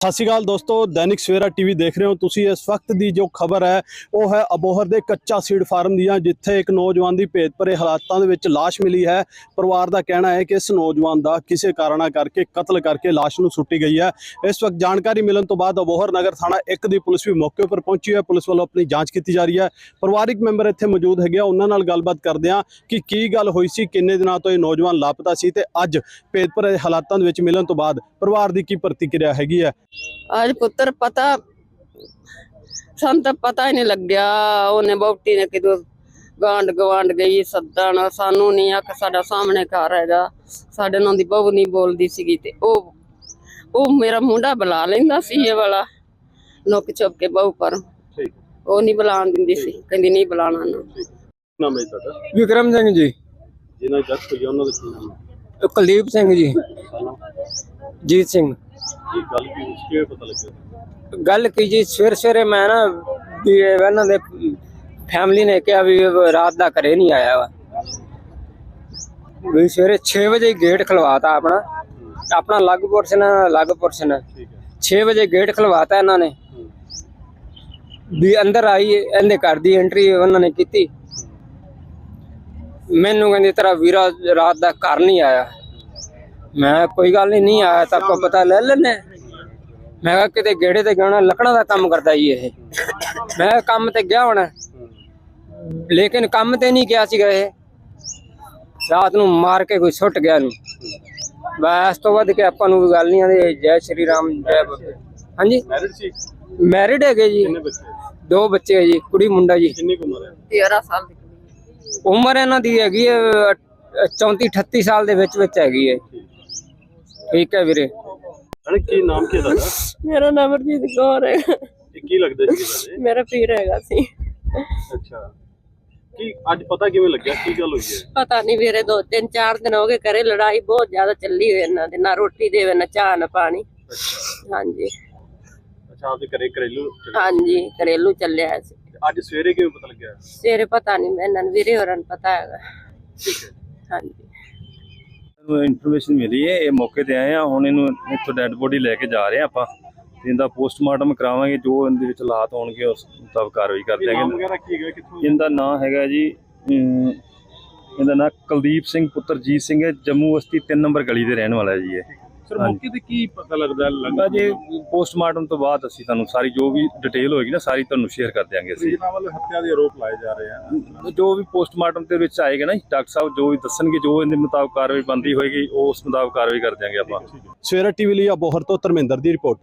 ਸਤਿ ਸ਼੍ਰੀ ਅਕਾਲ ਦੋਸਤੋ, ਦੈਨਿਕ ਸਵੇਰਾ ਟੀਵੀ ਦੇਖ ਰਹੇ ਹੋ ਤੁਸੀਂ। ਇਸ ਵਕਤ ਦੀ ਜੋ ਖਬਰ ਹੈ, ਉਹ ਹੈ ਅਬੋਹਰ ਦੇ ਕੱਚਾ ਸੀਡ ਫਾਰਮ ਦੀਆਂ, ਜਿੱਥੇ ਇੱਕ ਨੌਜਵਾਨ ਦੀ ਭੇਤ ਭਰੇ ਹਾਲਾਤਾਂ ਦੇ ਵਿੱਚ ਲਾਸ਼ ਮਿਲੀ ਹੈ। ਪਰਿਵਾਰ ਦਾ ਕਹਿਣਾ ਹੈ ਕਿ ਇਸ ਨੌਜਵਾਨ ਦਾ ਕਿਸੇ ਕਾਰਨਾ ਕਰਕੇ ਕਤਲ ਕਰਕੇ ਲਾਸ਼ ਨੂੰ ਸੁੱਟੀ ਗਈ ਹੈ। ਇਸ ਵਕਤ ਜਾਣਕਾਰੀ ਮਿਲਣ ਤੋਂ ਬਾਅਦ ਅਬੋਹਰ ਨਗਰ ਥਾਣਾ 1 ਦੀ ਪੁਲਿਸ ਵੀ ਮੌਕੇ ਉੱਪਰ ਪਹੁੰਚੀ ਹੈ। ਪੁਲਿਸ ਵੱਲੋਂ ਆਪਣੀ ਜਾਂਚ ਕੀਤੀ ਜਾ ਰਹੀ ਹੈ। ਪਰਿਵਾਰਿਕ ਮੈਂਬਰ ਇੱਥੇ ਮੌਜੂਦ ਹੈਗੇ ਆ। ਉਹਨਾਂ ਨਾਲ ਗੱਲਬਾਤ ਕਰਦੇ ਹਾਂ ਕਿ ਕੀ ਗੱਲ ਹੋਈ ਸੀ, ਕਿੰਨੇ ਦਿਨਾਂ ਤੋਂ ਇਹ ਨੌਜਵਾਨ ਲਾਪਤਾ ਸੀ ਤੇ ਅੱਜ ਭੇਦ ਭਰੇ ਹਾਲਾਤਾਂ ਦੇ ਵਿੱਚ ਮਿਲਣ ਤੋਂ ਬਾਅਦ ਪਰਿਵਾਰ ਦੀ ਕੀ ਪ੍ਰਤੀਕਿਰਿਆ ਹੈਗੀ ਹੈ। ਅੱਜ ਪੁੱਤਰ ਪਤਾ ਸਾਨੂੰ ਤਾਂ ਪਤਾ ਹੀ ਨਹੀਂ ਲੱਗਿਆ। ਉਹਨੇ ਬੌਟੀ ਨੇ ਕਿਦੋਂ ਗਾਂਡ ਗਵਾਂਡ ਗਈ ਸੱਦਣ। ਸਾਨੂੰ ਨਹੀਂ ਆ ਕਿ ਸਾਡਾ ਸਾਹਮਣੇ ਘਰ ਹੈਗਾ। ਸਾਡੇ ਨਾਲ ਦੀ ਬਹੂ ਨਹੀਂ ਬੋਲਦੀ ਸੀਗੀ ਤੇ ਉਹ ਉਹ ਮੇਰਾ ਮੁੰਡਾ ਬੁਲਾ ਲੈਂਦਾ ਸੀ ਇਹ ਵਾਲਾ ਨੁੱਕ ਚੁੱਪ ਕੇ ਬਹੂ ਪਰ। ਠੀਕ। ਉਹ ਨਹੀਂ ਬੁਲਾਉਣ ਦਿੰਦੀ ਸੀ ਕਹਿੰਦੀ ਨਹੀਂ ਬੁਲਾਣਾ ਨਾ। ਨਾਮ ਹੈ ਤੁਹਾਡਾ? ਵਿਕਰਮ ਸਿੰਘ ਜੀ। ਜਿਹਨਾਂ ਦੀ ਡੈਥ ਹੋਈ ਆ ਉਹਨਾਂ ਦਾ ਕੀ ਨਾਮ ਹੈ? ਕੁਲਦੀਪ ਸਿੰਘ ਜੀ। ਜੀਤ ਸਿੰਘ। ਗੱਲ ਕੀ ਹੋਈ ਸੀ ਕਿਵੇਂ ਪਤਾ ਲੱਗਿਆ ਗੱਲ ਕੀ ਜੀ ਸਵੇਰ ਸਵੇਰੇ ਮੈਂ ਨਾ ਵੀ ਇਹ ਇਹਨਾਂ ਦੇ ਫੈਮਿਲੀ ਨੇ ਕਿਹਾ ਵੀ ਰਾਤ ਦਾ ਘਰੇ ਨਹੀਂ ਆਇਆ ਵਾ। ਵੀ ਸਵੇਰੇ 6 ਵਜੇ ਗੇਟ ਖਲਵਾਤਾ ਆਪਣਾ। ਆਪਣਾ ਲੱਗ ਪੋਰਸ਼ਨ ਲੱਗ ਪੋਰਸ਼ਨ ਠੀਕ ਹੈ। 6 ਵਜੇ ਗੇਟ ਖਲਵਾਤਾ ਇਹਨਾਂ ਨੇ। ਵੀ ਅੰਦਰ ਆਈ ਇਹਦੇ ਘਰ ਦੀ ਐਂਟਰੀ ਉਹਨਾਂ ਨੇ ਕੀਤੀ। ਮੈਨੂੰ ਕਹਿੰਦੀ ਤੇਰਾ ਵੀਰਾ ਰਾਤ ਦਾ ਘਰ ਨਹੀਂ ਆਇਆ। ਮੈਂ ਕੋਈ ਗੱਲ ਨਹੀਂ ਨਹੀਂ ਆਇਆ ਤਾਂ ਆਪਾਂ ਪਤਾ ਲੈ ਲੈਨੇ ਮੈਂ ਕਿਹਾ ਕਿਤੇ ਗੇੜੇ ਤੇ ਜਾਣਾ ਲੱਕੜਾਂ ਦਾ ਕੰਮ ਕਰਦਾ ਜੀ ਇਹ। ਮੈਂ ਕੰਮ ਤੇ ਗਿਆ ਹੋਣਾ। ਲੇਕਿਨ ਕੰਮ ਤੇ ਨਹੀਂ ਗਿਆ ਸੀਗਾ ਇਹ। ਰਾਤ ਨੂੰ ਮਾਰ ਕੇ ਕੋਈ ਸੁੱਟ ਗਿਆ ਨੂੰ। ਬਸ ਤੋਂ ਵੱਧ ਕੇ ਆਪਾਂ ਨੂੰ ਗੱਲ ਨਹੀਂ ਆਂਦੇ ਜੈ ਸ਼੍ਰੀ ਰਾਮ ਜੈ ਬਾਬੇ। ਹਾਂਜੀ? ਮੈਰਿਡ ਸੀ? ਮੈਰਿਡ ਹੈਗੇ ਜੀ। ਦੋ ਬੱਚੇ ਹੈ ਜੀ ਕੁੜੀ ਮੁੰਡਾ ਜੀ। ਕਿੰਨੀ ਕੁ ਉਮਰ ਹੈ? 13 ਸਾਲ ਦੀ। ਉਮਰ ਇਹਨਾਂ ਦੀ ਹੈਗੀ ਹੈ 34 38 ਸਾਲ ਦੇ ਵਿੱਚ ਵਿੱਚ ਹੈਗੀ ਹੈ। ਠੀਕ ਹੈ ਵੀਰੇ। ਅਰੇ ਕੀ ਨਾਮ ਕੀ ਤੁਹਾਡਾ? ਮੇਰਾ ਨਾਮ ਅਰਜੀਤ ਕੌਰ ਹੈ। ਇਹ ਕੀ ਲੱਗਦਾ ਸੀ ਤੁਹਾਡੇ? ਮੇਰਾ ਪੀਰ ਹੈਗਾ ਸੀ। ਅੱਛਾ। ਕੀ ਅੱਜ ਪਤਾ ਕਿਵੇਂ ਲੱਗਿਆ? ਕੀ ਗੱਲ ਹੋਈ ਹੈ? ਪਤਾ ਨਹੀਂ ਵੀਰੇ ਦੋ ਤਿੰਨ ਚਾਰ ਦਿਨ ਹੋ ਗਏ ਘਰੇ ਲੜਾਈ ਬਹੁਤ ਜ਼ਿਆਦਾ ਚੱਲੀ ਹੋਈ ਇਹਨਾਂ ਦੇ। ਨਾ ਰੋਟੀ ਦੇਵੇ ਨਾ ਚਾਹ ਨਾ ਪਾਣੀ। ਅੱਛਾ। ਹਾਂਜੀ। ਅੱਛਾ ਆਪਦੇ ਘਰੇ ਘਰੇਲੂ। ਹਾਂਜੀ ਘਰੇਲੂ ਚੱਲਿਆ ਸੀ ਅੱਜ ਸਵੇਰੇ ਕਿਵੇਂ ਪਤਾ ਲੱਗਿਆ? ਸਵੇਰੇ ਪਤਾ ਨਹੀਂ ਇਹਨਾਂ ਨੂੰ ਵੀਰੇ ਹੋਰਾਂ ਨੂੰ ਪਤਾ ਹੈਗਾ। ਠੀਕ ਹੈ। ਹਾਂਜੀ। ਇਨਫੋਰਮੇਸ਼ਨ ਮਿਲੀ ਹੈ ਇਹ ਮੌਕੇ ਤੇ ਆਏ ਆ ਹੁਣ ਇਹਨੂੰ ਇੱਥੋਂ ਡੈੱਡ ਬੋਡੀ ਲੈ ਕੇ ਜਾ ਰਹੇ ਆ ਆਪਾਂ। ਤੇ ਇਹਦਾ ਪੋਸਟਮਾਰਟਮ ਕਰਾਵਾਂਗੇ ਜੋ ਇਹਦੇ ਵਿੱਚ ਹਾਲਾਤ ਹੋਣਗੇ ਉਸ ਮੁਤਾਬਕ ਕਾਰਵਾਈ ਕਰ ਦਿਆਂਗੇ। ਇਹਦਾ ਨਾਮ ਹੈਗਾ ਜੀ ਇਹਦਾ ਨਾਮ ਕੁਲਦੀਪ ਸਿੰਘ ਪੁੱਤਰ ਜੀਤ ਸਿੰਘ ਹੈ ਜੰਮੂ ਬਸਤੀ 3 ਨੰਬਰ ਗਲੀ ਦੇ ਰਹਿਣ ਵਾਲਾ ਜੀ ਇਹ। ਸਰ ਮੌਕੇ ਤੇ ਕੀ ਪਤਾ ਲੱਗਦਾ ਲੱਗਾ ਜੀ ਪੋਸਟਮਾਰਟਮ ਤੋਂ ਬਾਅਦ ਅਸੀਂ ਤੁਹਾਨੂੰ ਸਾਰੀ ਜੋ ਵੀ ਡਿਟੇਲ ਹੋਏਗੀ ਨਾ ਸਾਰੀ ਤੁਹਾਨੂੰ ਸ਼ੇਅਰ ਕਰ ਦਿਆਂਗੇ ਅਸੀਂ। ਜਿਹਨਾਂ ਵੱਲ ਹੱਤਿਆ ਦੇ ਆਰੋਪ ਲਾਏ ਜਾ ਰਹੇ ਆ। ਜੋ ਵੀ ਪੋਸਟਮਾਰਟਮ ਦੇ ਵਿੱਚ ਆਏਗਾ ਨਾ ਡਾਕਟਰ ਸਾਹਿਬ ਜੋ ਵੀ ਦੱਸਣਗੇ ਜੋ ਇਹਦੇ ਮੁਤਾਬਕ ਕਾਰਵਾਈ ਬੰਦੀ ਹੋਏਗੀ ਉਹ ਉਸ ਮੁਤਾਬਕ ਕਾਰਵਾਈ ਕਰ ਦਿਆਂਗੇ ਆਪਾਂ। ਸਵੇਰਾ ਟੀਵੀ ਲਈ ਅਬੋਹਰ ਤੋਂ ਧਰਮਿੰਦਰ ਦੀ ਰਿਪੋਰਟ।